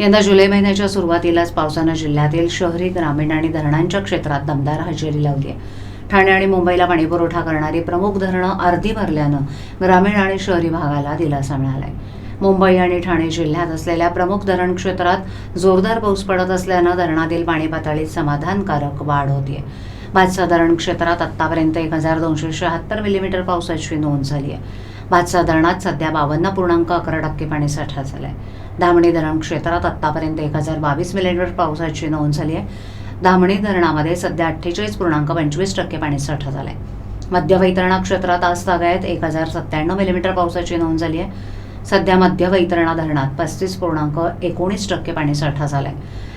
यंदा जुलै महिन्याच्या सुरुवातीलाच पावसानं जिल्ह्यातील शहरी ग्रामीण आणि धरणांच्या क्षेत्रात दमदार हजेरी लावली आहे ठाणे आणि मुंबईला पाणीपुरवठा करणारी प्रमुख धरणं अर्धी भरल्यानं ग्रामीण आणि शहरी भागाला दिलासा मिळालाय. मुंबई आणि ठाणे जिल्ह्यात असलेल्या प्रमुख धरण क्षेत्रात जोरदार पाऊस पडत असल्यानं धरणातील पाणी पातळीत समाधानकारक वाढ होतीये. भातसा धरण क्षेत्रात आत्तापर्यंत एक हजार दोनशे शहात्तर मिलीमीटर पावसाची नोंद झाली आहे भातसा धरणात सध्या बावन्न पूर्णांक अकरा टक्के पाणीसाठा आहे धामणी धरण क्षेत्रात आत्तापर्यंत एक हजार बावीस मिलीमीटर पावसाची नोंद झाली आहे. धामणी धरणामध्ये सध्या अठ्ठेचाळीस पूर्णांक पंचवीस टक्के पाणीसाठा आहे मध्य वैतरणा क्षेत्रात आज तागायत एक हजार सत्त्याण्णव मिलीमीटर पावसाची नोंद झाली आहे. सध्या मध्य वैतरणा धरणात पस्तीस पूर्णांक एकोणीस टक्के पाणीसाठा आहे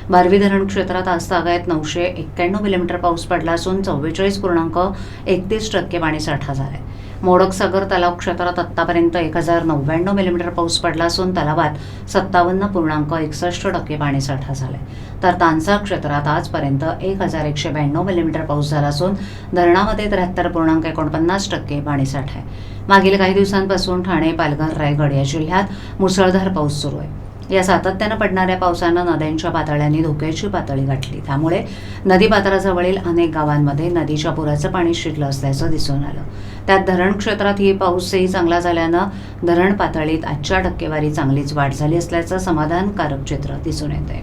बारवी धरण क्षेत्रात आज तागायत नऊशे एक्क्याण्णव मिलीमीटर पाऊस पडला असून चव्वेचाळीस पूर्णांक एकतीस टक्के पाणीसाठा झाला आहे मोडकसागर तलाव क्षेत्रात आत्तापर्यंत एक हजार नव्याण्णव मिलीमीटर पाऊस पडला असून तलावात सत्तावन्न पूर्णांक एकसष्ट टक्के पाणीसाठा झालाय. तर तानसा क्षेत्रात आजपर्यंत एक हजार एकशे ब्याण्णव मिलीमीटर पाऊस झाला असून धरणामध्ये त्र्याहत्तर पूर्णांक एकोणपन्नास टक्के पाणीसाठा आहे. मागील काही दिवसांपासून ठाणे पालघर रायगड या जिल्ह्यात मुसळधार पाऊस सुरू आहे. या सातत्यानं पडणाऱ्या पावसानं नद्यांच्या पातळ्यांनी धोक्याची पातळी गाठली. त्यामुळे नदी पात्राजवळील अनेक गावांमध्ये नदीच्या पुराचं पाणी शिरलं असल्याचं दिसून आलं. त्यात धरण क्षेत्रात ही पाऊसही चांगला झाल्यानं धरण पातळीत आजच्या टक्केवारी चांगलीच वाढ झाली असल्याचं समाधानकारक चित्र दिसून येत आहे